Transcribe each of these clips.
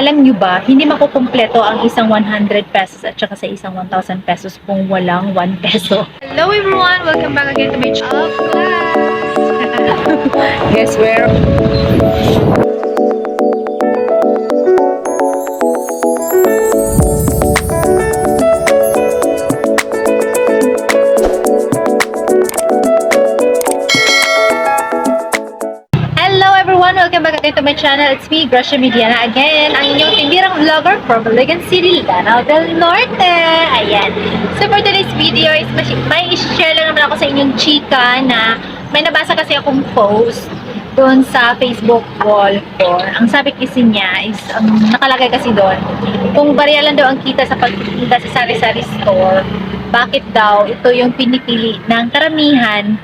Alam nyo ba, hindi makukumpleto ang isang 100 pesos at saka sa isang 1,000 pesos kung walang 1 peso. Hello everyone! Welcome back again to my channel. Guess where? Back to my channel. It's me, Gracia Mediana again, ang inyong tindirang vlogger from Baligan City, Lanao del Norte. Ayan. So for today's video is may share lang naman ako sa inyong chika na may nabasa kasi akong post doon sa Facebook wall ko. Ang sabi kasi niya is, ang nakalagay kasi doon, kung barya lang daw ang kita sa pagtitinda sa sari-sari store, bakit daw ito yung pinipili ng karamihan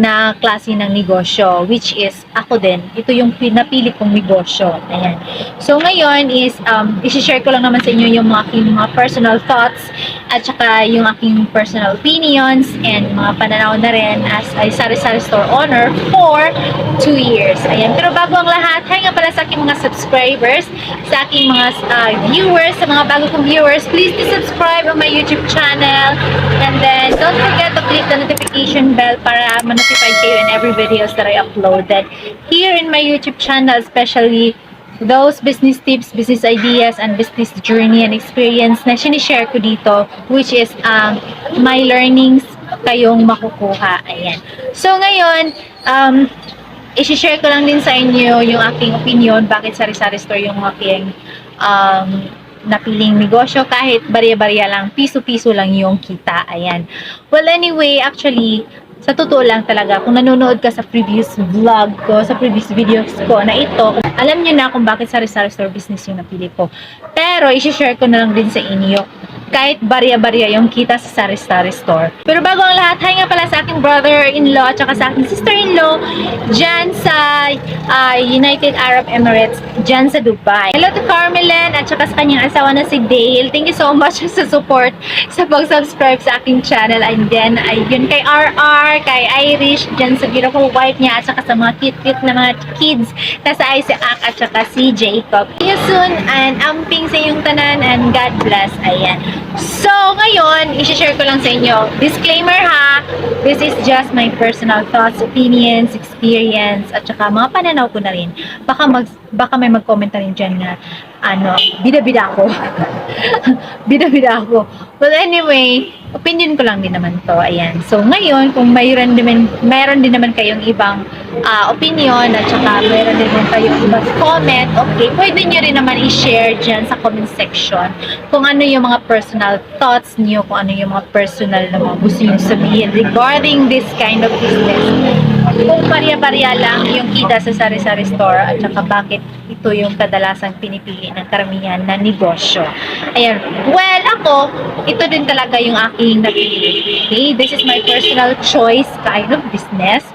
na klase ng negosyo which is ako din. Ito yung pinapili kong negosyo. Ayan. So ngayon is um i-share ko lang naman sa inyo yung mga aking mga personal thoughts at saka yung aking personal opinions and mga pananaw na rin as a sari-sari store owner for 2 years. Ayan. Pero bago ang lahat hi nga pala sa aking mga subscribers sa aking mga uh, viewers sa mga bago kong viewers please do subscribe on my YouTube channel. And then don't forget to click the notification bell para ma-notify kayo in every videos that I uploaded here in my YouTube channel, especially those business tips, business ideas, and business journey and experience na sinishare ko dito, which is um, my learnings kayong makukuha. Ayan. So, ngayon, um, isi-share ko lang din sa inyo yung aking opinion bakit sari-sari store yung aking um, napiling negosyo kahit barya-barya lang, piso-piso lang yung kita. Ayan. Well, anyway, actually, sa totoo lang talaga, kung nanonood ka sa previous vlog ko, sa previous videos ko na ito, alam nyo na kung bakit sari-sari store business yung napili ko. Pero, isi-share ko na lang din sa inyo kahit barya-barya yung kita sa sari-sari store. Pero bago ang lahat, hi nga pala sa aking brother-in-law at saka sa aking sister-in-law dyan sa ah, United Arab Emirates, dyan sa Dubai. Hello to Carmelen at saka sa kanyang asawa na si Dale. Thank you so much sa support sa pag-subscribe sa aking channel. And then, ayun kay RR, kay Irish, dyan sa beautiful wife niya at saka sa mga cute-cute na mga kids na sa Isaac at saka si Jacob. See you soon and amping sa iyong tanan and God bless. Ayan. So, ngayon, isi-share ko lang sa inyo. Disclaimer ha, this is just my personal thoughts, opinions, experience, at saka mga pananaw ko na rin. Baka, mag, baka may mag-comment na rin dyan na, ano, bida-bida ako. bida-bida ako. Well, anyway, opinion ko lang din naman to. Ayan. So, ngayon, kung mayroon din, mayroon din naman kayong ibang ah, opinion at saka mayroon din naman kayong ibang comment, okay, pwede nyo rin naman i-share dyan sa comment section kung ano yung mga personal thoughts niyo, kung ano yung mga personal na mga gusto nyo sabihin regarding this kind of business. Kung pariya-pariya lang yung kita sa sari-sari store at saka bakit ito yung kadalasang pinipili ng karamihan na negosyo. Ayan. Well, ako, ito din talaga yung aking napili. Okay? This is my personal choice kind of business.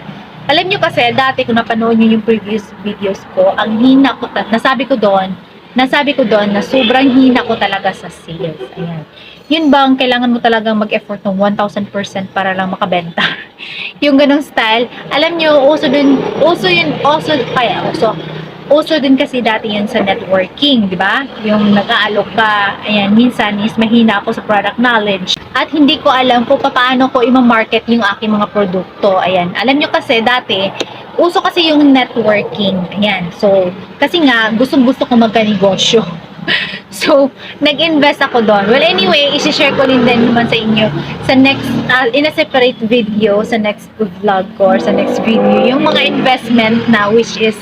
Alam nyo kasi, dati kung napanood nyo yung previous videos ko, ang hina ko, nasabi ko doon, nasabi ko doon na sobrang hina ko talaga sa sales. Ayan. Yun bang kailangan mo talagang mag-effort ng 1,000% para lang makabenta? yung ganong style. Alam nyo, uso dun, uso yun, uso, kaya uso, uso din kasi dati yun sa networking, di ba? Yung nag-aalok ka, ayan, minsan is mahina ako sa product knowledge. At hindi ko alam kung paano ko i-market yung aking mga produkto. Ayan, alam nyo kasi dati, uso kasi yung networking. Ayan, so, kasi nga, gustong-gusto ko magka-negosyo. So, nag-invest ako doon. Well, anyway, isi-share ko din din naman sa inyo sa next, uh, in a separate video, sa next vlog ko or sa next video, yung mga investment na which is,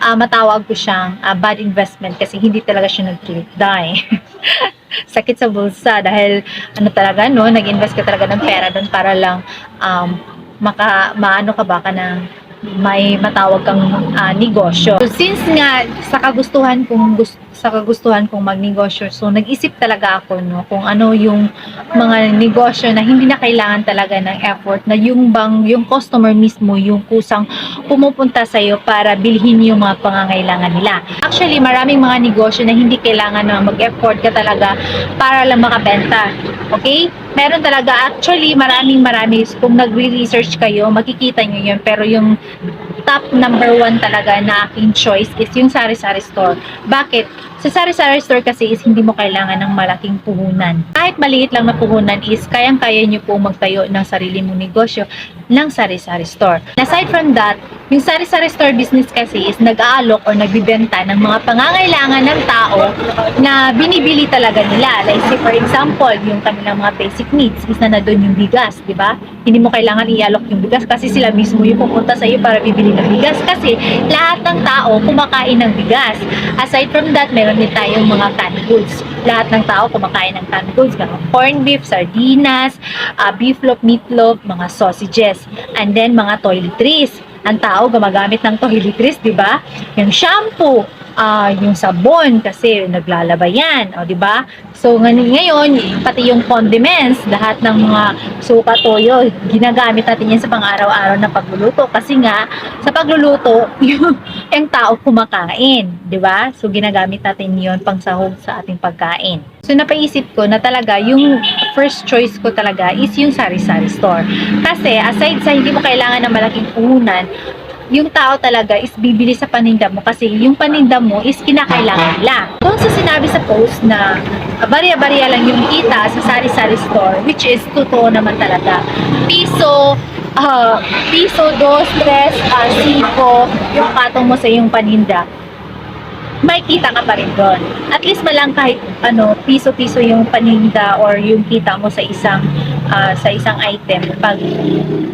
uh, matawag ko siyang uh, bad investment kasi hindi talaga siya nag-click dahil sakit sa bulsa dahil ano talaga no, nag-invest ka talaga ng pera doon para lang um, maka, maano ka ba ka ng may matawag kang ah, negosyo. So, since nga sa kagustuhan kong gus- sa kagustuhan kong magnegosyo, so nag-isip talaga ako no kung ano yung mga negosyo na hindi na kailangan talaga ng effort na yung bang yung customer mismo yung kusang pumupunta sa iyo para bilhin yung mga pangangailangan nila. Actually, maraming mga negosyo na hindi kailangan na mag-effort ka talaga para lang makabenta. Okay? Meron talaga actually maraming marami kung nagre-research kayo, makikita nyo yun pero yung top number one talaga na aking choice is yung sari-sari store. Bakit? Sa sari-sari store kasi is hindi mo kailangan ng malaking puhunan. Kahit maliit lang na puhunan is kayang-kaya nyo po magtayo ng sarili mong negosyo ng sari-sari store. Aside from that, yung sari-sari store business kasi is nag-aalok or nagbibenta ng mga pangangailangan ng tao na binibili talaga nila. Like say for example, yung kanilang mga basic needs is na doon yung bigas, di ba? Hindi mo kailangan i-alok yung bigas kasi sila mismo yung pupunta sa iyo para bibili ng bigas kasi lahat ng tao kumakain ng bigas. Aside from that, meron din tayong mga canned goods. Lahat ng tao kumakain ng canned goods, mga corned beef, sardinas, uh, beef loaf, meatloaf, mga sausages, and then mga toiletries. Ang tao gumagamit ng toiletries, di ba? Yung shampoo, ah yung sabon kasi naglalaba yan, o di ba? So ngayon, ngayon, pati yung condiments, lahat ng mga suka, toyo, ginagamit natin yan sa pang-araw-araw na pagluluto kasi nga sa pagluluto, yung, yung tao kumakain, di ba? So ginagamit natin yon pang sahog sa ating pagkain. So napaisip ko na talaga yung first choice ko talaga is yung sari-sari store. Kasi aside sa hindi mo kailangan ng malaking puhunan, yung tao talaga is bibili sa paninda mo kasi yung paninda mo is kinakailangan nila. Kung sa sinabi sa post na barya-barya lang yung kita sa sari-sari store, which is totoo naman talaga. Piso, ah, piso, dos, tres, ah, siko, yung katong mo sa yung paninda may kita ka pa rin doon. At least malang kahit ano, piso-piso yung paninda or yung kita mo sa isang ah, sa isang item pag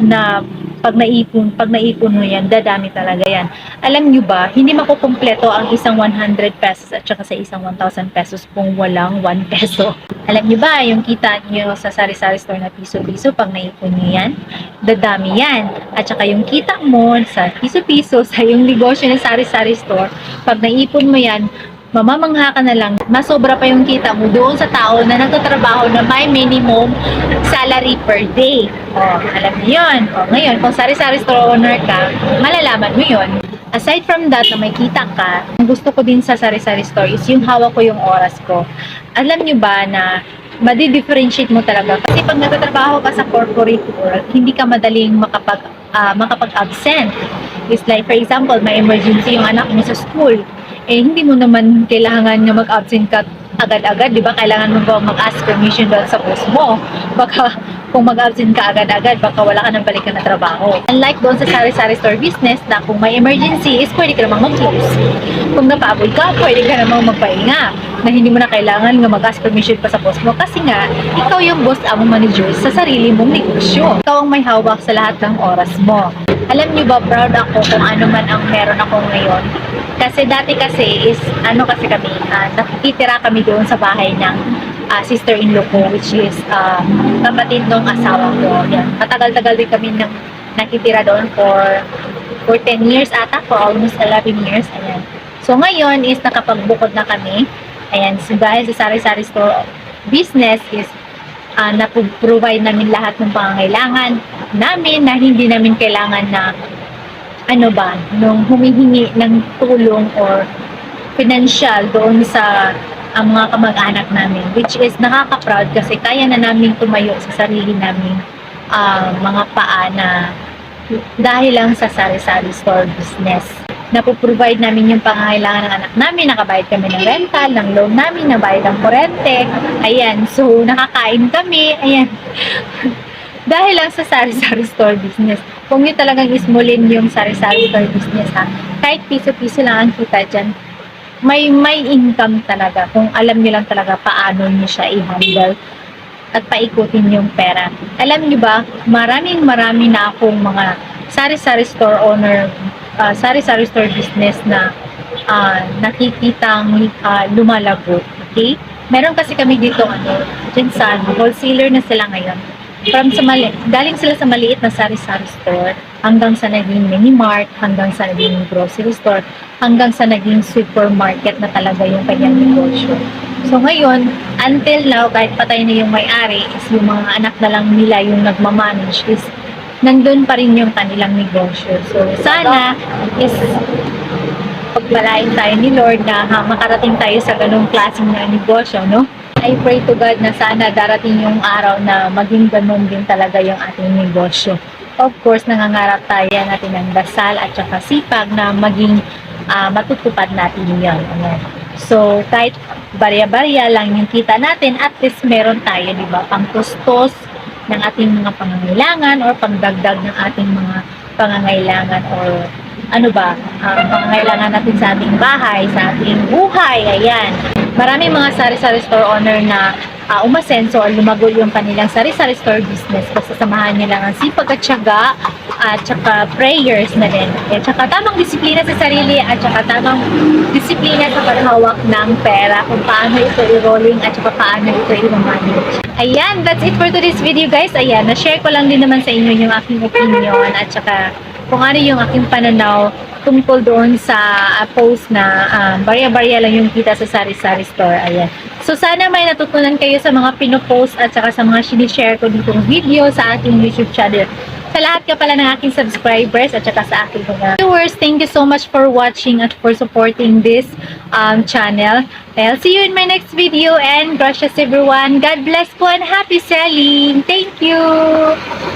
na pag naipon, pag naipon mo yan, dadami talaga yan. Alam nyo ba, hindi makukumpleto ang isang 100 pesos at saka sa isang 1,000 pesos kung walang 1 peso. Alam nyo ba, yung kita nyo sa sari-sari store na piso-piso, pag naipon nyo yan, dadami yan. At saka yung kita mo sa piso-piso sa yung negosyo ng sari-sari store, pag naipon mo yan, mamamangha ka na lang, masobra pa yung kita mo doon sa tao na nagtatrabaho na may minimum salary per day. O, alam niyo yun. O, ngayon, kung sari-sari store owner ka, malalaman mo yun. Aside from that, na may kita ka, ang gusto ko din sa sari-sari store is yung hawak ko yung oras ko. Alam niyo ba na madi-differentiate mo talaga. Kasi pag nagtatrabaho ka sa corporate world, hindi ka madaling makapag, ah, makapag-absent. It's like, for example, may emergency yung anak mo sa school. Eh, hindi mo naman kailangan nga mag-absent ka agad-agad, di ba? Kailangan mo ba mag-ask permission doon sa boss mo? Baka kung mag-absent ka agad-agad, baka wala ka nang balikan na trabaho. Unlike doon sa sari-sari store business na kung may emergency is pwede ka namang mag-close. Kung napagod ka, pwede ka namang magpahinga na hindi mo na kailangan nga mag-ask permission pa sa boss mo kasi nga, ikaw yung boss ang manager sa sarili mong negosyo. Ikaw ang may hawak sa lahat ng oras mo. Alam niyo ba, proud ako kung ano man ang meron ako ngayon. Kasi dati kasi is, ano kasi kami, uh, nakikitira kami doon sa bahay ng ah, sister-in-law ko, which is ah, kapatid ng asawa ko. Yan. Matagal-tagal din kami nang nakitira doon for for 10 years ata, for almost 11 years. Ayan. So ngayon is nakapagbukod na kami. Ayan, so dahil sa sari-sari store business is uh, na-provide namin lahat ng pangangailangan namin na hindi namin kailangan na ano ba, nung humihingi ng tulong or financial doon sa ang mga kamag-anak namin which is nakaka-proud kasi kaya na namin tumayo sa sarili namin ah, mga paa na dahil lang sa sari-sari store business. Napoprovide namin yung pangangailangan ng anak namin, nakabayad kami ng rental, ng loan namin, nabayad ng kurente, ayan, so nakakain kami, ayan. dahil lang sa sari-sari store business. Kung yun talagang ismulin yung sari-sari store business ha, kahit piso-piso lang ang kita dyan, may may income talaga kung alam niyo lang talaga paano niyo siya i-handle at paikutin yung pera. Alam niyo ba, maraming marami na akong mga sari-sari store owner, ah, sari-sari store business na ah, nakikitang ah, lumalago. Okay? Meron kasi kami dito ano, sa ano, wholesaler na sila ngayon. From sa mali, galing sila sa maliit na sari-sari store hanggang sa naging mini mart, hanggang sa naging grocery store, hanggang sa naging supermarket na talaga yung kanyang negosyo. So ngayon, until now, kahit patay na yung may-ari, is yung mga anak na lang nila yung nagmamanage is nandun pa rin yung kanilang negosyo. So sana is pagpalain tayo ni Lord na ha, makarating tayo sa ganung klaseng na negosyo, no? I pray to God na sana darating yung araw na maging ganun din talaga yung ating negosyo. of course, nangangarap tayo natin ng dasal at saka sipag na maging ah, matutupad natin yun. Ayan. So, kahit barya-barya lang yung kita natin, at least meron tayo, di ba? Pangtustos ng ating mga pangangailangan or pangdagdag ng ating mga pangangailangan or ano ba, ang pangangailangan natin sa ating bahay, sa ating buhay, ayan. Maraming mga sari-sari store owner na uh, umasenso or lumago yung kanilang sari-sari store business basta samahan nila ang sipag at syaga at saka prayers na din. At saka tamang disiplina sa sarili at saka tamang disiplina sa paghawak ng pera kung paano ito i-rolling at saka paano ito i-manage. Ayan, that's it for today's video guys. Ayan, na-share ko lang din naman sa inyo yung aking opinion at saka kung ano yung aking pananaw tungkol doon sa ah, post na um, barya-barya lang yung kita sa sari-sari store. Ayan. So sana may natutunan kayo sa mga pinopost at saka sa mga sinishare ko ditong video sa aking YouTube channel. Sa lahat ka pala ng aking subscribers at saka sa aking mga viewers, thank you so much for watching at for supporting this um, channel. I'll see you in my next video and gracias everyone. God bless po and happy selling. Thank you!